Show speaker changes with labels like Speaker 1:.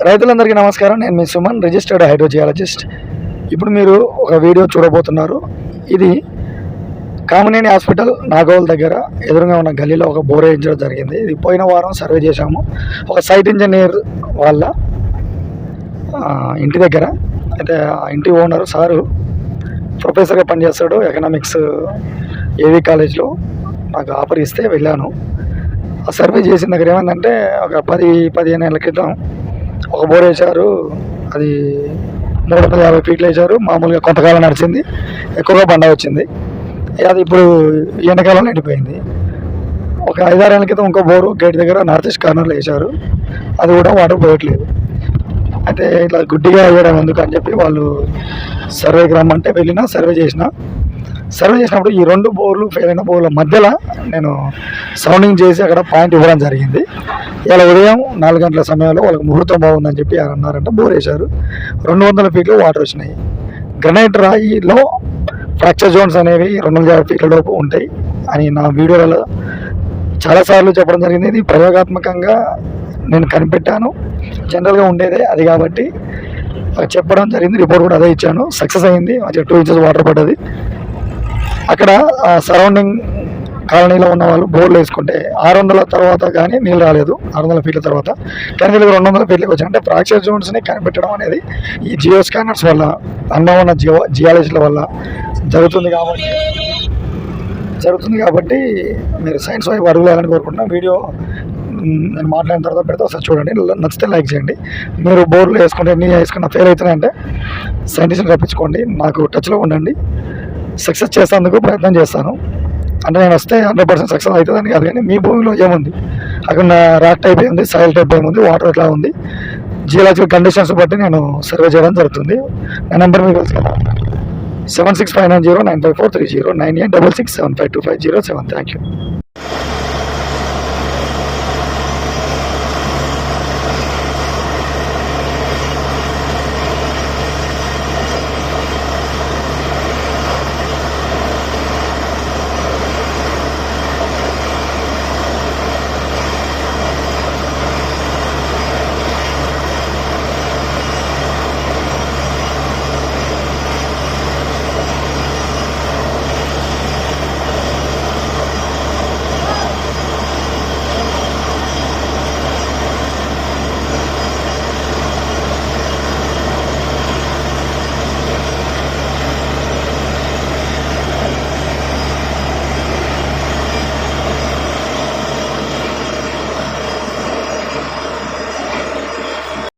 Speaker 1: రైతులందరికీ నమస్కారం. నేను మీ సుమన్ రిజిస్టర్డ్ హైడ్రోజియాలజిస్ట్. ఇప్పుడు మీరు ఒక వీడియో చూడబోతున్నారు. ఇది కామినేని హాస్పిటల్ నాగోల్ దగ్గర ఎదురుగా ఉన్న గల్లీలో ఒక బోర్ వేయించడం జరిగింది. ఇది పోయిన వారం సర్వే చేశాము. ఒక సైట్ ఇంజనీర్ వాళ్ళ ఇంటి దగ్గర అయితే ఆ ఇంటి ఓనర్ సారు ప్రొఫెసర్గా పనిచేస్తాడు ఎకనామిక్స్ ఏవి కాలేజ్లో. నాకు ఆఫర్ ఇస్తే వెళ్ళాను. ఆ సర్వే చేసిన దగ్గర ఏమైందంటే ఒక పది పదిహేను ఏళ్ళ క్రితం ఒక బోర్ వేశారు. అది మూడు వందల యాభై ఫీట్లు వేశారు. మామూలుగా కొంతకాలం నడిచింది. ఎక్కువగా బండ వచ్చింది. అది ఇప్పుడు ఈ ఎండాకాలంలో ఎండిపోయింది ఒక ఐదారేళ్ళ క్రితం ఇంకో బోరు గేట్ దగ్గర నార్త్ ఈస్ట్ కార్నర్లో వేశారు. అది కూడా వాటర్ పోయట్లేదు. అయితే ఇట్లా గుడ్డిగా వేయడం ఎందుకు అని చెప్పి వాళ్ళు సర్వేకి రమ్మంటే వెళ్ళినా సర్వే చేసిన. సర్వే చేసినప్పుడు ఈ రెండు బోర్లు ఫెయిల్ అయిన బోర్ల మధ్యలో నేను సౌండింగ్ చేసి అక్కడ పాయింట్ ఇవ్వడం జరిగింది. ఇలా ఉదయం నాలుగు గంటల సమయంలో వాళ్ళకి ముహూర్తం బాగుందని చెప్పి అన్నారంట బోరేశారు. రెండు వందల ఫీట్లు వాటర్ వచ్చినాయి. గ్రనైట్ రాయిలో ఫ్రాక్చర్ జోన్స్ అనేవి రెండు వందల యాభై ఫీట్ల లోపు ఉంటాయి అని నా వీడియోలలో చాలాసార్లు చెప్పడం జరిగింది. ఇది ప్రయోగాత్మకంగా నేను కనిపెట్టాను. జనరల్గా ఉండేదే అది కాబట్టి చెప్పడం జరిగింది. రిపోర్ట్ కూడా అదే ఇచ్చాను. సక్సెస్ అయింది. మంచిగా టూ ఇంచెస్ వాటర్ పడ్డది. అక్కడ సరౌండింగ్ కాలనీలో ఉన్న వాళ్ళు బోర్లు వేసుకుంటే ఆరు వందల తర్వాత కానీ నీళ్ళు రాలేదు ఆరు వందల ఫీట్ల తర్వాత. కానీ వీళ్ళకి రెండు వందల ఫీట్లకు వచ్చాయి. అంటే ఫ్రాక్చర్ జోన్స్ని కనిపెట్టడం అనేది ఈ జియో స్కానర్స్ వల్ల అన్నం ఉన్న జియో జియాలజీల వల్ల జరుగుతుంది కాబట్టి జరుగుతుంది కాబట్టి మీరు సైన్స్ వైపు అడుగులేయాలని కోరుకుంటున్నా. వీడియో నేను మాట్లాడిన తర్వాత పెడితే ఒకసారి చూడండి. నచ్చితే లైక్ చేయండి. మీరు బోర్లు వేసుకుంటే ఎన్ని వేసుకున్న ఫెయిల్ అవుతున్నాయంటే సైంటిస్ట్ని రప్పించుకోండి. నాకు టచ్లో ఉండండి. సక్సెస్ చేసేందుకు ప్రయత్నం చేస్తాను. అంటే నేను వస్తే హండ్రెడ్ పర్సెంట్ సక్సెస్ అవుతుందని కాదు కానీ మీ భూమిలో ఏముంది? అక్కడ రాక్ టైప్ ఏముంది? సాయిల్ టైప్ ఏముంది? వాటర్ ఎట్లా ఉంది? జియోలాజికల్ కండిషన్స్ బట్టి నేను సర్వే చేయడం జరుగుతుంది. నా నెంబర్ మీకు తెలుసు కదా? Seven six five nine zero nine five four three zero nine eight double six seven five two five zero seven. Thank you